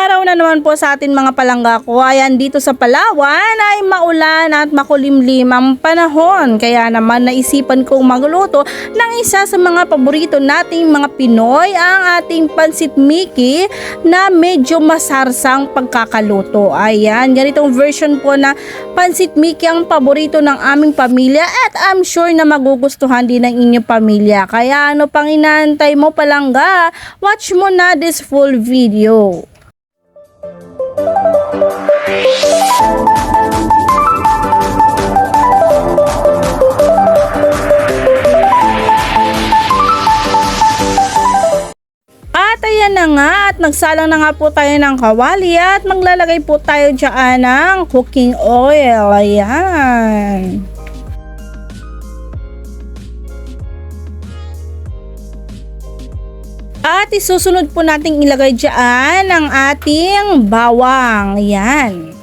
araw na naman po sa atin mga palangga ko. Ayan dito sa Palawan ay maulan at makulimlim ang panahon. Kaya naman naisipan kong magluto ng isa sa mga paborito nating mga Pinoy ang ating pansit Mickey na medyo masarsang pagkakaluto. Ayan, ganitong version po na pansit Mickey ang paborito ng aming pamilya at I'm sure na magugustuhan din ng inyong pamilya. Kaya ano pang inaantay mo palangga? Watch mo na this full video. At ayan na nga at nagsalang na nga po tayo ng kawali at maglalagay po tayo dyan ng cooking oil. Ayan. At isusunod po nating ilagay dyan ang ating bawang. Ayan.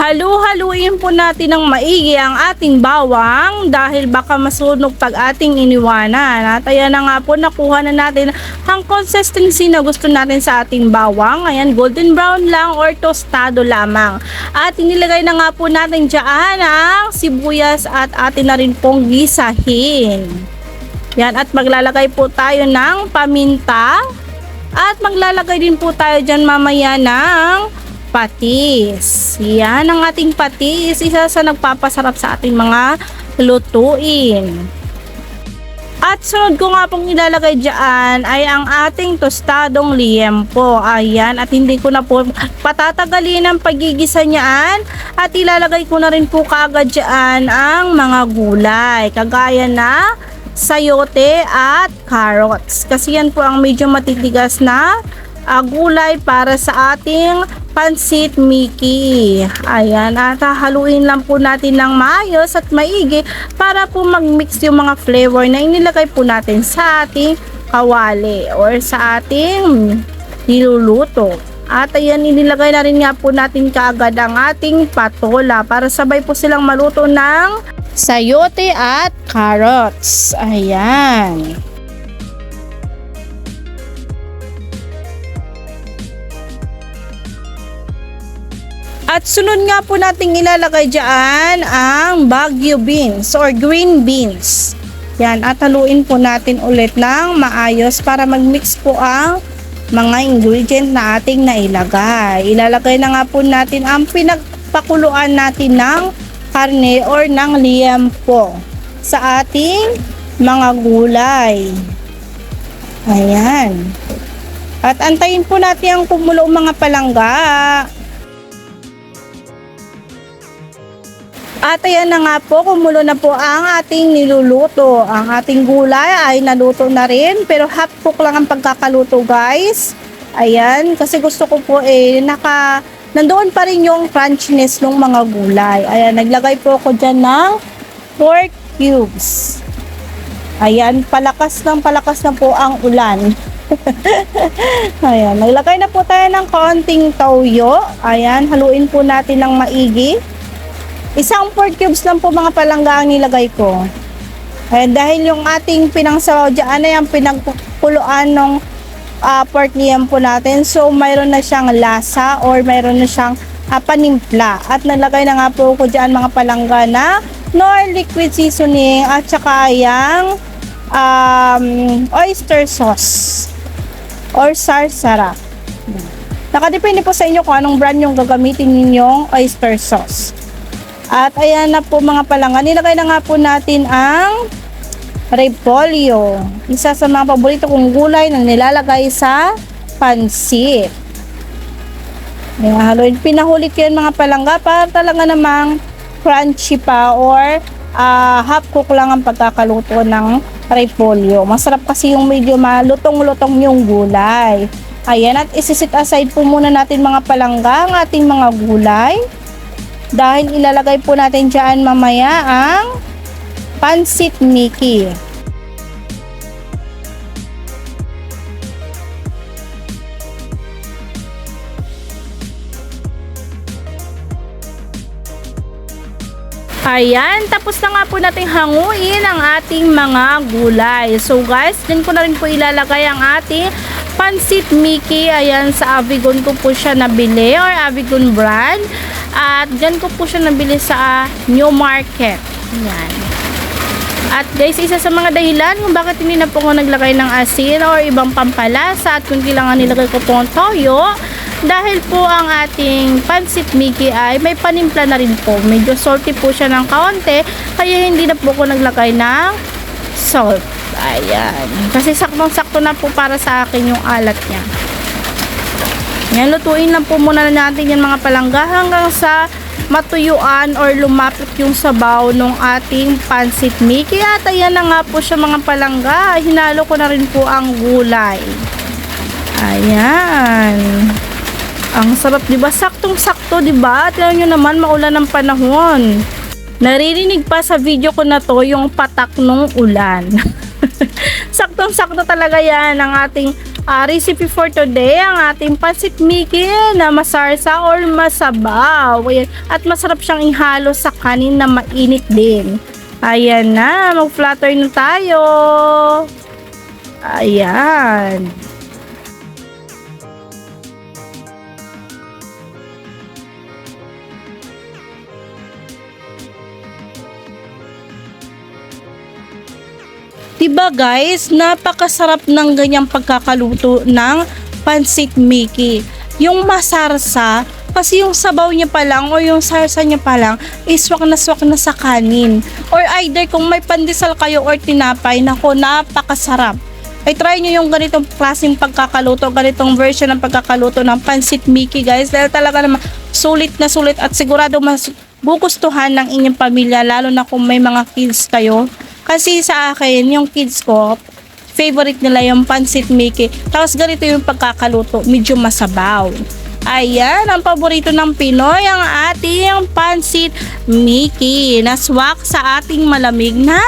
Halu-haluin po natin ng maigi ang ating bawang dahil baka masunog pag ating iniwanan. At ayan na nga po, nakuha na natin ang consistency na gusto natin sa ating bawang. Ayan, golden brown lang or tostado lamang. At inilagay na nga po natin dyan ang sibuyas at atin na rin pong gisahin. Yan, at maglalagay po tayo ng paminta. At maglalagay din po tayo dyan mamaya ng patis. Yan ang ating patis. Isa sa nagpapasarap sa ating mga lutuin. At sunod ko nga pong ilalagay dyan ay ang ating tostadong liempo. Ayan, at hindi ko na po patatagalin ang pagigisa niyaan. At ilalagay ko na rin po kagad dyan ang mga gulay. Kagaya na sayote at carrots. Kasi yan po ang medyo matitigas na uh, gulay para sa ating pansit Mickey. Ayan, at haluin lang po natin ng maayos at maigi para po mag-mix yung mga flavor na inilagay po natin sa ating kawali or sa ating niluluto. At ayan, inilagay na rin nga po natin kaagad ang ating patola para sabay po silang maluto ng sayote at carrots. Ayan. At sunod nga po nating ilalagay dyan ang Baguio beans or green beans. Yan, at haluin po natin ulit ng maayos para mag-mix po ang mga ingredient na ating nailagay. Ilalagay na nga po natin ang pinagpakuluan natin ng karne or ng liempo sa ating mga gulay. Ayan. At antayin po natin ang kumulo mga palangga. At ayan na nga po, kumulo na po ang ating niluluto. Ang ating gulay ay naluto na rin, pero half cook lang ang pagkakaluto guys. Ayan, kasi gusto ko po eh, naka, nandoon pa rin yung crunchiness ng mga gulay. Ayan, naglagay po ako dyan ng pork cubes. Ayan, palakas ng palakas na po ang ulan. Ayan, naglagay na po tayo ng kaunting toyo. Ayan, haluin po natin ng maigi. Isang pork cubes lang po mga palangga ang nilagay ko. Ayan, dahil yung ating pinangsawaw dyan ay ang pinagkuluan ng uh, pork niyam po natin. So, mayroon na siyang lasa or mayroon na siyang uh, panimpla. At nalagay na nga po ko dyan mga palangga na nor liquid seasoning at saka yung um, oyster sauce or sarsara. Nakadepende po sa inyo kung anong brand yung gagamitin ninyong oyster sauce. At ayan na po mga palangga. Nilagay na nga po natin ang repolyo. Isa sa mga paborito kong gulay na nilalagay sa pansit. Haluin. Pinahuli ko yan mga palangga para talaga namang crunchy pa or uh, half cook lang ang pagkakaluto ng repolyo. Masarap kasi yung medyo malutong-lutong yung gulay. Ayan, at isisit aside po muna natin mga palangga ang ating mga gulay. Dahil ilalagay po natin dyan mamaya ang pansit Mickey. Ayan, tapos na nga po natin hanguin ang ating mga gulay. So guys, din ko na rin po ilalagay ang ating Pansit Mickey. Ayan, sa Avigon ko po siya nabili or Avigon brand. At dyan ko po siya nabili sa New Market. Ayan. At guys, isa sa mga dahilan kung bakit hindi na po ako naglagay ng asin or ibang pampalasa at kung kailangan nilagay ko po ang toyo dahil po ang ating pansit Mickey ay may panimpla na rin po. Medyo salty po siya ng kaunti kaya hindi na po ako naglagay ng salt. Ayan. Kasi saktong-sakto na po para sa akin yung alat niya. Yan, lutuin lang po muna natin yung mga palangga hanggang sa matuyuan or lumapit yung sabaw ng ating pansit Mickey. At ayan na nga po siya mga palangga. Hinalo ko na rin po ang gulay. Ayan. Ang sarap, 'di ba? Saktong-sakto, 'di ba? Tingnan niyo naman maulan ng panahon. Naririnig pa sa video ko na to yung patak ng ulan. Saktong-sakto talaga 'yan ang ating ah, recipe for today, ang ating pansit Mickey na masarsa or masabaw. Ayan. At masarap siyang ihalo sa kanin na mainit din. Ayan na, mag-flutter na tayo. Ayan. Diba guys, napakasarap ng ganyang pagkakaluto ng pansit Mickey. Yung masarsa, kasi yung sabaw niya pa lang o yung sarsa niya pa lang, iswak na swak na sa kanin. Or either kung may pandesal kayo or tinapay, nako, napakasarap. Ay try nyo yung ganitong klaseng pagkakaluto, ganitong version ng pagkakaluto ng pansit Mickey guys. Dahil talaga naman sulit na sulit at sigurado mas gugustuhan ng inyong pamilya lalo na kung may mga kids kayo. Kasi sa akin, yung kids ko, favorite nila yung pansit Mickey. Tapos ganito yung pagkakaluto, medyo masabaw. Ayan, ang paborito ng Pinoy, ang ating pansit Mickey. Naswak sa ating malamig na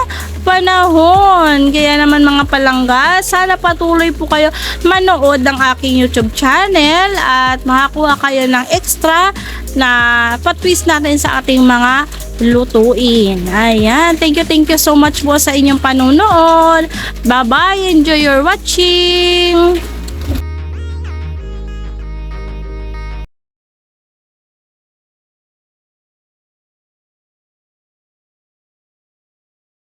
panahon. Kaya naman mga palangga, sana patuloy po kayo manood ng aking YouTube channel at makakuha kayo ng extra na patwist natin sa ating mga lutuin. Ayan. Thank you, thank you so much po sa inyong panonood. Bye-bye. Enjoy your watching.